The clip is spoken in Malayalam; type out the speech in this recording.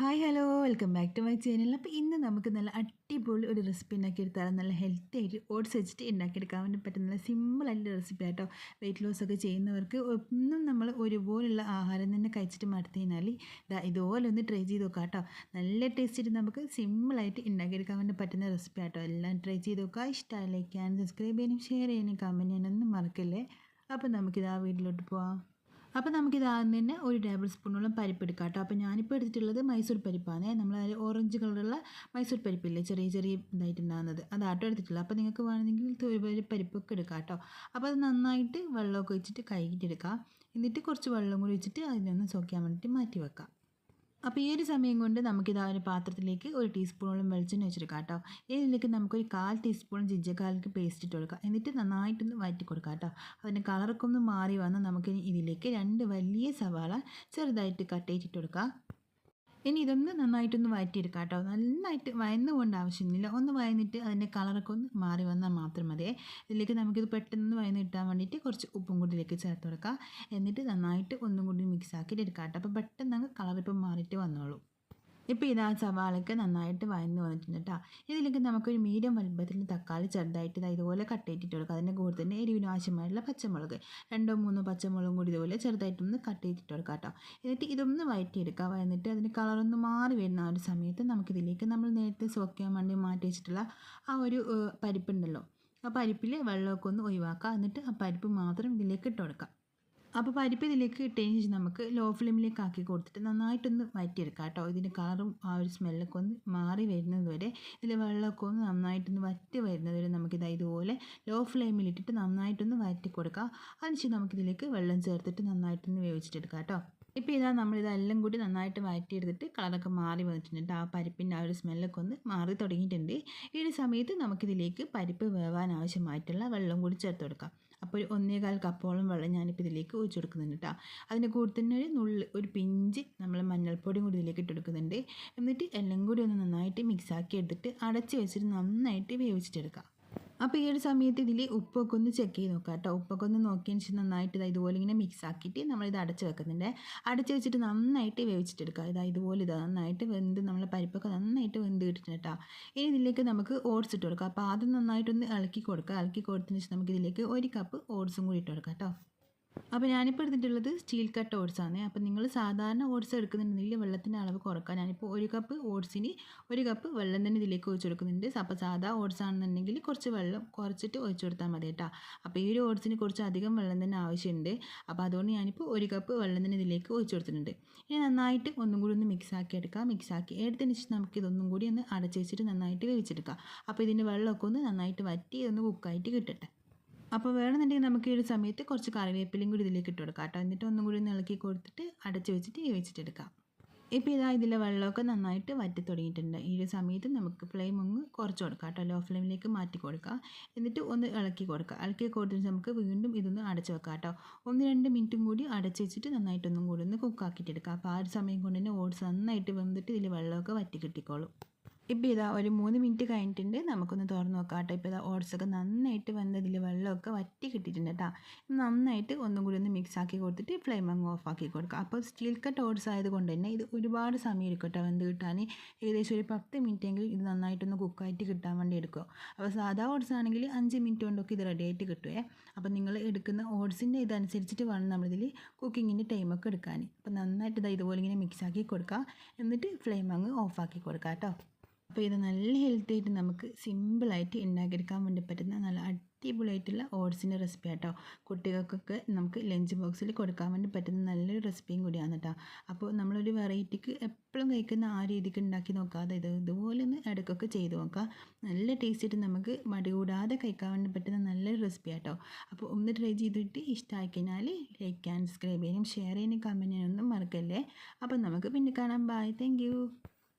Hi hello welcome back to my channel അപ്പോൾ ഇന്ന് നമുക്ക് നല്ല അടിപൊളി ഒരു റെസിപ്പി ഉണ്ടാക്കിയെടുത്താൽ നല്ല ഹെൽത്തി ആയിട്ട് ഓട്സ് വെച്ചിട്ട് ഉണ്ടാക്കിയെടുക്കാൻ വേണ്ടി പറ്റുന്ന ആയിട്ടുള്ള റെസിപ്പി ആട്ടോ. വെയിറ്റ് ലോസ് ഒക്കെ ചെയ്യുന്നവർക്ക് ഒന്നും നമ്മൾ ഒരുപോലുള്ള ആഹാരം തന്നെ കഴിച്ചിട്ട് മടുത്തു കഴിഞ്ഞാൽ ഇതാ ഇതുപോലെ ഒന്ന് ട്രൈ ചെയ്ത് നോക്കാം കേട്ടോ നല്ല ടേസ്റ്റിട്ട് നമുക്ക് സിമ്പിളായിട്ട് ഉണ്ടാക്കിയെടുക്കാൻ വേണ്ടി പറ്റുന്ന റെസിപ്പി ആട്ടോ. എല്ലാം ട്രൈ ചെയ്ത് നോക്കുക ഇഷ്ടമായി ലൈക്ക് ചെയ്യാനും സബ്സ്ക്രൈബ് ചെയ്യാനും ഷെയർ ചെയ്യാനും കമന്റ് ചെയ്യാനൊന്നും മറക്കല്ലേ? അപ്പോൾ നമുക്കിത് ആ വീട്ടിലോട്ട് പോവാം. അപ്പോൾ നമുക്കിത് ആദ്യം തന്നെ ഒരു ടേബിൾ സ്പൂണോളം പരിപ്പ് എടുക്കാം കേട്ടോ അപ്പോൾ ഞാനിപ്പോൾ എടുത്തിട്ടുള്ളത് മൈസൂർ പരിപ്പാണ്. നമ്മൾ ഓറഞ്ച് കളറുള്ള മൈസൂർ പരിപ്പില്ലേ? ചെറിയ ചെറിയ ഇതായിട്ടുണ്ടാകുന്നത് അതാട്ടോ എടുത്തിട്ടുള്ളത്. അപ്പോൾ നിങ്ങൾക്ക് വേണമെങ്കിൽ ഒരു പരിപ്പൊക്കെ എടുക്കാം കേട്ടോ അപ്പോൾ അത് നന്നായിട്ട് വെള്ളമൊക്കെ ഒഴിച്ചിട്ട് കഴുകിയിട്ടെടുക്കാം എന്നിട്ട് കുറച്ച് വെള്ളം കൂടി വെച്ചിട്ട് അതിനൊന്ന് സോക്കാൻ വേണ്ടിയിട്ട് മാറ്റി വെക്കാം. അപ്പോൾ ഈ ഒരു സമയം കൊണ്ട് നമുക്കിത് ആ ഒരു പാത്രത്തിലേക്ക് ഒരു ടീസ്പൂണോളം വെളിച്ചെണ്ണ വെച്ചെടുക്കാം കേട്ടോ. ഇതിലേക്ക് നമുക്കൊരു കാൽ ടീസ്പൂൺ ജിഞ്ചക്കാലിക്ക് പേസ്റ്റ് ഇട്ട് കൊടുക്കാം. എന്നിട്ട് നന്നായിട്ടൊന്ന് വഴറ്റി കൊടുക്കാം കേട്ടോ. അതിന്റെ കളറൊക്കെ ഒന്ന് മാറി വന്ന് നമുക്ക് ഇതിലേക്ക് രണ്ട് വലിയ സവാള ചെറുതായിട്ട് കട്ട് ചെയ്തിട്ട് കൊടുക്കാം. ഇനി ഇതൊന്ന് നന്നായിട്ടൊന്ന് വഴറ്റിയെടുക്കാം കേട്ടോ നന്നായിട്ട് വയന്ന് കൊണ്ട് ആവശ്യമില്ല. ഒന്ന് വയന്നിട്ട് അതിന്റെ കളറൊക്കെ ഒന്ന് മാറി വന്നാൽ മാത്രം മതി. ഇതിലേക്ക് നമുക്കിത് പെട്ടെന്ന് വയന്ന് കിട്ടാൻ വേണ്ടിയിട്ട് കുറച്ച് ഉപ്പും കൂടി ഇതിലേക്ക് ചേർത്ത് കൊടുക്കുക എന്നിട്ട് നന്നായിട്ട് ഒന്നും കൂടി മിക്സ് ആക്കിയിട്ട് എടുക്കാം കേട്ടോ അപ്പോൾ പെട്ടെന്ന് അങ്ങ് കളറിപ്പം മാറിയിട്ട് വന്നോളൂ. ഇപ്പോൾ ഇതാ സവാളയ്ക്ക് നന്നായിട്ട് വയന്ന് വന്നിട്ടുണ്ട് കേട്ടോ ഇതിലേക്ക് നമുക്കൊരു മീഡിയം വലുപ്പത്തിൽ തക്കാളി ചെറുതായിട്ട് ഇതാ ഇതുപോലെ കട്ട് ചെയ്തിട്ട് കൊടുക്കുക അതിന്റെ കൂടെ തന്നെ എരിവിന് ആവശ്യമായിട്ടുള്ള പച്ചമുളക്. രണ്ടോ മൂന്നോ പച്ചമുളകും കൂടി ഇതുപോലെ ചെറുതായിട്ടൊന്ന് കട്ട് ചെയ്തിട്ട് കൊടുക്കുക കേട്ടോ എന്നിട്ട് ഇതൊന്ന് വഴറ്റിയെടുക്കുക വന്നിട്ട് അതിന്റെ കളറൊന്ന് മാറി വരുന്ന ആ ഒരു സമയത്ത് നമുക്കിതിലേക്ക് നമ്മൾ നേരത്തെ സോക്കാൻ വേണ്ടി മാറ്റി വെച്ചിട്ടുള്ള ആ ഒരു പരിപ്പുണ്ടല്ലോ. ആ പരിപ്പിൽ വെള്ളമൊക്കെ ഒന്ന് ഒഴിവാക്കുക എന്നിട്ട് ആ പരിപ്പ് മാത്രം ഇതിലേക്ക് ഇട്ട് കൊടുക്കാം. അപ്പോൾ പരിപ്പ് ഇതിലേക്ക് ഇട്ടതിന് ശേഷം നമുക്ക് ലോ ഫ്ലെയിമിലേക്ക് ആക്കി കൊടുത്തിട്ട് നന്നായിട്ടൊന്ന് വറ്റിയെടുക്കാം കേട്ടോ. ഇതിന്റെ കളറും ആ ഒരു സ്മെല്ലൊക്കെ ഒന്ന് മാറി വരുന്നത് വരെ ഇതിൽ വെള്ളമൊക്കെ ഒന്ന് നന്നായിട്ടൊന്ന് വറ്റി വരുന്നത് വരെ നമുക്കിത് ഇതുപോലെ ലോ ഫ്ലെയിമിലിട്ടിട്ട് നന്നായിട്ടൊന്ന് വറ്റി കൊടുക്കാം അതിനുശേഷം നമുക്കിതിലേക്ക് വെള്ളം ചേർത്തിട്ട് നന്നായിട്ടൊന്ന് വേവിച്ചിട്ടെടുക്കാം കേട്ടോ. ഇപ്പോൾ ഇതാ നമ്മളിതെല്ലാം കൂടി നന്നായിട്ട് വഴറ്റിയെടുത്തിട്ട് കളറൊക്കെ മാറി വന്നിട്ടുണ്ട്. ആ പരിപ്പിന്റെ ആ ഒരു സ്മെല്ലൊക്കെ ഒന്ന് മാറി തുടങ്ങിയിട്ടുണ്ട്. ഈ ഒരു സമയത്ത് നമുക്കിതിലേക്ക് പരിപ്പ് വേവാൻ ആവശ്യമായിട്ടുള്ള വെള്ളം കൂടി ചേർത്ത് കൊടുക്കാം. അപ്പോൾ ഒരു ഒന്നേകാൽ കപ്പോളം വെള്ളം ഞാനിപ്പോൾ ഇതിലേക്ക് ഒഴിച്ചു കൊടുക്കുന്നുണ്ട് കേട്ടോ. അതിന്റെ കൂടെ തന്നെ ഒരു നുള്ളി ഒരു പിഞ്ച് നമ്മൾ മഞ്ഞൾപ്പൊടിയും കൂടി ഇതിലേക്ക് ഇട്ട് കൊടുക്കുന്നുണ്ട്. എന്നിട്ട് എല്ലാം കൂടി ഒന്ന് നന്നായിട്ട് മിക്സാക്കി എടുത്തിട്ട് അടച്ച് വെച്ചിട്ട് നന്നായിട്ട് വേവിച്ചിട്ടെടുക്കാം. അപ്പോൾ ഈ ഒരു സമയത്ത് ഇതിൽ ഉപ്പൊക്കെ ഒന്ന് ചെക്ക് ചെയ്ത് നോക്കാം കേട്ടോ ഉപ്പൊക്കെ ഒന്ന് നോക്കിയതിന് ശേഷം നന്നായിട്ട് ഇതാ ഇതുപോലെ ഇങ്ങനെ മിക്സ് ആക്കിയിട്ട് നമ്മളിത് അടച്ച് വെക്കുന്നുണ്ട്. അടച്ച് വെച്ചിട്ട് നന്നായിട്ട് വേവിച്ചിട്ടെടുക്കുക ഇതാ ഇതുപോലെ ഇതാ നന്നായിട്ട് വെന്ത് നമ്മളെ പരിപ്പൊക്കെ നന്നായിട്ട് വെന്ത് കിട്ടുന്നുണ്ട് കേട്ടോ ഇനി ഇതിലേക്ക് നമുക്ക് ഓട്സ് ഇട്ട് കൊടുക്കാം. അപ്പോൾ ആദ്യം നന്നായിട്ടൊന്ന് ഇളക്കി കൊടുക്കുക ഇളക്കി കൊടുത്തതിന് ശേഷം നമുക്ക് ഇതിലേക്ക് ഒരു കപ്പ് ഓട്സും കൂടി ഇട്ട് കൊടുക്കാം കേട്ടോ അപ്പോൾ ഞാനിപ്പോൾ എടുത്തിട്ടുള്ളത് സ്റ്റീൽ കട്ട് ഓട്സ് ആണ്. അപ്പോൾ നിങ്ങൾ സാധാരണ ഓട്സ് എടുക്കുന്നുണ്ടെങ്കിൽ വെള്ളത്തിന്റെ അളവ് കുറക്കാം. ഞാനിപ്പോൾ ഒരു കപ്പ് ഓട്സിന് ഒരു കപ്പ് വെള്ളം തന്നെ ഇതിലേക്ക് ഒഴിച്ചു കൊടുക്കുന്നുണ്ട്. അപ്പോൾ സാധാ ഓട്സ് ആണെന്നുണ്ടെങ്കിൽ കുറച്ച് വെള്ളം കുറച്ചിട്ട് ഒഴിച്ചു കൊടുത്താൽ മതി കേട്ടോ. അപ്പോൾ ഈ ഒരു ഓട്സിന് കുറച്ച് അധികം വെള്ളം തന്നെ ആവശ്യമുണ്ട്. അപ്പോൾ അതുകൊണ്ട് ഞാനിപ്പോൾ ഒരു കപ്പ് വെള്ളം തന്നെ ഇതിലേക്ക് ഒഴിച്ചു കൊടുത്തിട്ടുണ്ട്. ഇനി നന്നായിട്ട് ഒന്നും കൂടി ഒന്ന് മിക്സ് ആക്കി എടുക്കാം. മിക്സ് ആക്കി എടുത്തതിന് ശേഷം നമുക്ക് ഇതൊന്നും കൂടി ഒന്ന് അടച്ചു വെച്ചിട്ട് നന്നായിട്ട് വേവിച്ചെടുക്കാം. അപ്പോൾ ഇതിന്റെ വെള്ളമൊക്കെ ഒന്ന് നന്നായിട്ട് വറ്റി ഒന്ന് കുക്കായിട്ട് കിട്ടട്ടെ. അപ്പോൾ വേണമെന്നുണ്ടെങ്കിൽ നമുക്ക് ഈ ഒരു സമയത്ത് കുറച്ച് കറിവേപ്പിലയും കൂടി ഇതിലേക്ക് ഇട്ട് കൊടുക്കാം കേട്ടോ. എന്നിട്ട് ഒന്നും കൂടി ഇളക്കി കൊടുത്തിട്ട് അടച്ച് വെച്ചിട്ട് വേവിച്ചിട്ടെടുക്കാം ഇപ്പോൾ ഇതാ ഇതിലെ വെള്ളമൊക്കെ നന്നായിട്ട് വറ്റി തുടങ്ങിയിട്ടുണ്ട്. ഈ ഒരു സമയത്ത് നമുക്ക് ഫ്ലെയിം ഒന്ന് കുറച്ച് കൊടുക്കാം കേട്ടോ. ലോ ഫ്ലെയിമിലേക്ക് മാറ്റി കൊടുക്കുക എന്നിട്ട് ഒന്ന് ഇളക്കി കൊടുക്കുക ഇളക്കി കൊടുത്തിട്ട് നമുക്ക് വീണ്ടും ഇതൊന്ന് അടച്ച് വെക്കാം കേട്ടോ. ഒന്ന് രണ്ട് മിനിറ്റും കൂടി അടച്ച് വെച്ചിട്ട് നന്നായിട്ടൊന്നും കൂടി ഒന്ന് കുക്കാക്കിയിട്ടെടുക്കുക അപ്പോൾ ആ ഒരു സമയം കൊണ്ട് തന്നെ ഓട്സ് നന്നായിട്ട് വെന്തിട്ട് ഇതിൽ വെള്ളമൊക്കെ വറ്റി കിട്ടിക്കോളും. ഇപ്പോൾ ഇതാ ഒരു മൂന്ന് മിനിറ്റ് കഴിഞ്ഞിട്ടുണ്ട്. നമുക്കൊന്ന് തുറന്ന് നോക്കാം കേട്ടോ. ഇപ്പോൾ ഇതാ ഓട്സൊക്കെ നന്നായിട്ട് വന്നതിൽ വെള്ളമൊക്കെ വറ്റി കിട്ടിയിട്ടുണ്ട് കേട്ടോ. നന്നായിട്ട് ഒന്നും കൂടി ഒന്ന് മിക്സ് ആക്കി കൊടുത്തിട്ട് ഫ്ലെയിം അങ്ങ് ഓഫ് ആക്കി കൊടുക്കുക അപ്പോൾ സ്റ്റീൽ കട്ട് ഓട്സ് ആയതുകൊണ്ട് തന്നെ ഇത് ഒരുപാട് സമയം എടുക്കും കേട്ടോ കിട്ടാൻ ഏകദേശം ഒരു പത്ത് മിനിറ്റെങ്കിലും ഇത് നന്നായിട്ടൊന്ന് കുക്കായിട്ട് കിട്ടാൻ വേണ്ടി എടുക്കുക അപ്പോൾ സാധാ ഓട്സ് ആണെങ്കിൽ അഞ്ച് മിനിറ്റ് കൊണ്ടൊക്കെ ഇത് റെഡി ആയിട്ട് കിട്ടുമേ അപ്പോൾ നിങ്ങൾ എടുക്കുന്ന ഓട്സിന്റെ ഇതനുസരിച്ചിട്ട് വേണം നമ്മളിതിൽ കുക്കിങ്ങിന്റെ ടൈമൊക്കെ എടുക്കാൻ അപ്പോൾ നന്നായിട്ട് ഇതാ ഇതുപോലെ ഇങ്ങനെ മിക്സ് ആക്കി കൊടുക്കുക എന്നിട്ട് ഫ്ലെയിം അങ്ങ് ഓഫ് ആക്കി കൊടുക്കുക കേട്ടോ. അപ്പോൾ ഇത് നല്ല ഹെൽത്തി ആയിട്ട് നമുക്ക് സിമ്പിളായിട്ട് ഉണ്ടാക്കിയെടുക്കാൻ വേണ്ടി പറ്റുന്ന നല്ല അടിപൊളിയായിട്ടുള്ള ഓട്സിന്റെ റെസിപ്പി ആട്ടോ കുട്ടികൾക്കൊക്കെ നമുക്ക് ലഞ്ച് ബോക്സിൽ കൊടുക്കാൻ വേണ്ടി പറ്റുന്ന നല്ലൊരു റെസിപ്പിയും കൂടിയാണ് കേട്ടോ അപ്പോൾ നമ്മളൊരു വെറൈറ്റിക്ക് എപ്പോഴും കഴിക്കുന്ന ആ രീതിക്ക് ഉണ്ടാക്കി നോക്കാതെ ഇത് ഇതുപോലെ ഒന്ന് ഇടയ്ക്കൊക്കെ ചെയ്ത് നോക്കാം. നല്ല ടേസ്റ്റായിട്ട് നമുക്ക് മടി കൂടാതെ കഴിക്കാൻ വേണ്ടി പറ്റുന്ന നല്ലൊരു റെസിപ്പി ആട്ടോ അപ്പോൾ ഒന്ന് ട്രൈ ചെയ്തിട്ട് ഇഷ്ടമായി കഴിഞ്ഞാൽ ലൈക്ക് ആൻഡ് സബ്സ്ക്രൈബ് ചെയ്യാനും ഷെയർ ചെയ്യാനും കമന്റ് ചെയ്യാനൊന്നും മറക്കല്ലേ. അപ്പോൾ നമുക്ക് പിന്നെ കാണാം. Bye thank